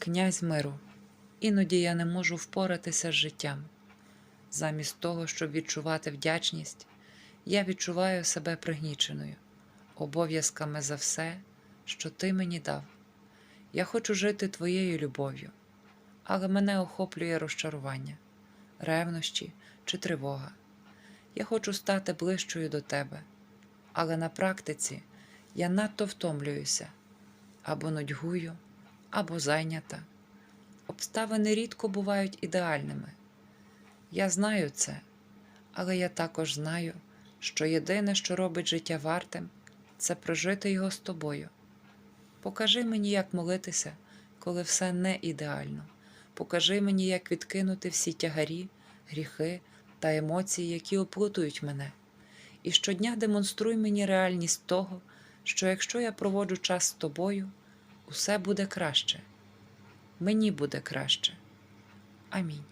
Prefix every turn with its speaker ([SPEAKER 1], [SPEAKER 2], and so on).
[SPEAKER 1] князь миру, іноді я не можу впоратися з життям. Замість того, щоб відчувати вдячність, я відчуваю себе пригніченою, обов'язками за все, що ти мені дав. Я хочу жити твоєю любов'ю, але мене охоплює розчарування, ревнощі чи тривога. Я хочу стати ближчою до тебе, але на практиці я надто втомлююся або нудьгую, або зайнята. Обставини рідко бувають ідеальними. Я знаю це, але я також знаю, що єдине, що робить життя вартим, це прожити його з тобою. Покажи мені, як молитися, коли все не ідеально. Покажи мені, як відкинути всі тягарі, гріхи та емоції, які оплутують мене. І щодня демонструй мені реальність того, що якщо я проводжу час з тобою, усе буде краще. Мені буде краще. Амінь.